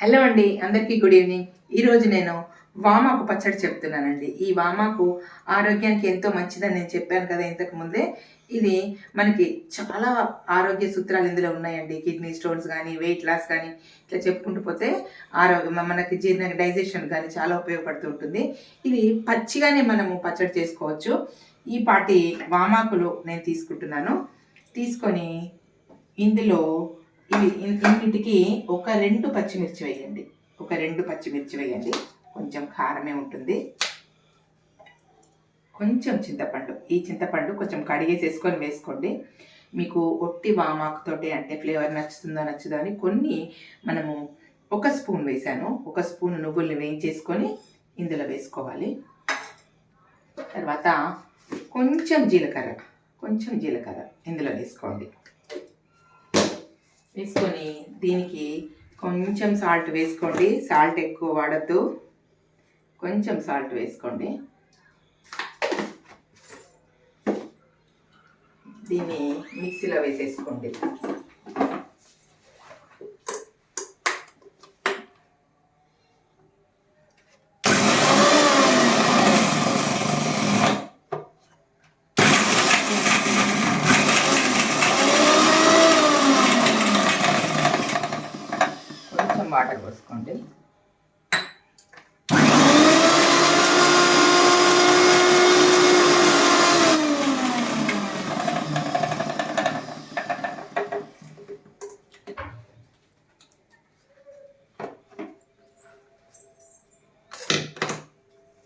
Hello అండి అందరికీ good evening. ఈరోజు నేను వామాకు పచ్చడి చెప్తున్నానండి. ఈ వామాకు ఆరోగ్యానికి ఎంతో మంచిదని నేను చెప్పాను కదా ఇంతకు ముందే. ఇది మనకి చాలా ఆరోగ్య సూత్రాలు ఇందులో ఉన్నాయండి. కిడ్నీ స్టోన్స్ కానీ వెయిట్ లాస్ కానీ ఇట్లా చెప్పుకుంటూ పోతే ఆరోగ్యం మనకి జీర్ణ డైజెషన్ కానీ చాలా ఉపయోగపడుతూ ఉంటుంది ఇది పచ్చిగానే మనము పచ్చడి చేసుకోవచ్చు. ఈ పాటి వామాకులు నేను తీసుకుంటున్నాను. తీసుకొని ఇందులో ఇవి ఇన్నిటికి ఒక రెండు పచ్చిమిర్చి వేయండి. ఒక రెండు పచ్చిమిర్చి వేయండి. కొంచెం కారమే ఉంటుంది. కొంచెం చింతపండు. ఈ చింతపండు కొంచెం కడిగేసేసుకొని వేసుకోండి. మీకు ఒట్టి వామాకుతోటి అంటే ఫ్లేవర్ నచ్చుతుందో నచ్చుదో అని కొన్ని మనము ఒక స్పూన్ వేసాను. ఒక స్పూన్ నువ్వుల్ని వేయించేసుకొని ఇందులో వేసుకోవాలి. తర్వాత కొంచెం జీలకర్ర. కొంచెం జీలకర్ర ఇందులో వేసుకోండి. వేసుకొని దీనికి కొంచెం సాల్ట్ వేసుకోండి. సాల్ట్ ఎక్కువ వాడద్దు. కొంచెం సాల్ట్ వేసుకోండి. దీన్ని మిక్సీలో వేసేసుకోండి కొంచెం వాటర్ పోసుకోండి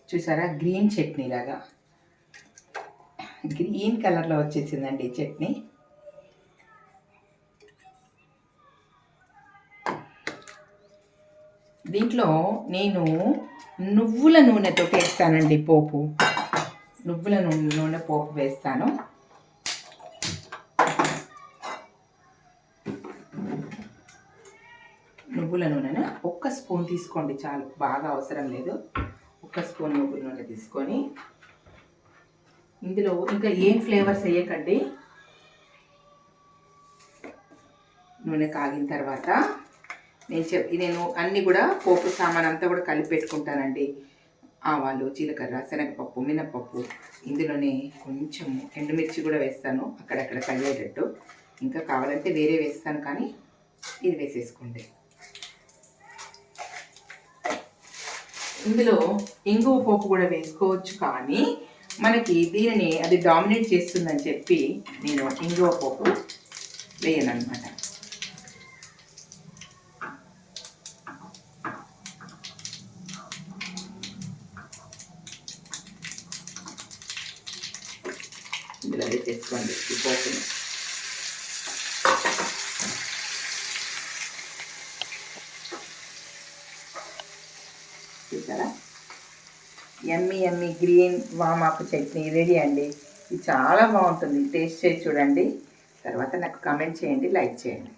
చూసారా? గ్రీన్ చట్నీ లాగా. గ్రీన్ కలర్లో వచ్చేసిందండి చట్నీ. దీంట్లో నేను నువ్వుల నూనెతో వేస్తానండి పోపు. నువ్వుల నూనె నూనె పోపు వేస్తాను. నువ్వుల నూనెను ఒక్క స్పూన్ తీసుకోండి చాలు బాగా అవసరం లేదు. ఒక్క స్పూన్ నువ్వుల నూనె తీసుకొని ఇందులో ఇంకా ఏం ఫ్లేవర్స్ వేయకండి. నూనె కాగిన తర్వాత నేను చెప్ నేను అన్నీ కూడా పోపు సామాన్ అంతా కూడా కలిపి పెట్టుకుంటానండి. ఆవాలు జీలకర్ర శనగపప్పు మినపప్పు ఇందులోనే కొంచెం ఎండుమిర్చి కూడా వేస్తాను. అక్కడక్కడ కలిగేటట్టు. ఇంకా కావాలంటే వేరే వేస్తాను కానీ ఇది వేసేసుకోండి. ఇందులో ఇంగువ పోపు కూడా వేసుకోవచ్చు కానీ మనకి దీనిని అది డామినేట్ చేస్తుందని చెప్పి నేను ఇంగువ పోపు వేయను అనమాట ఇందులో వేసేసుకోండి ఈ పోపుని చూసారా? ఎమ్మి ఎమ్మి గ్రీన్ వామాకు చట్నీ రెడీ అండి. ఇది చాలా బాగుంటుంది. టేస్ట్ చేసి చూడండి. తర్వాత నాకు కమెంట్ చేయండి లైక్ చేయండి.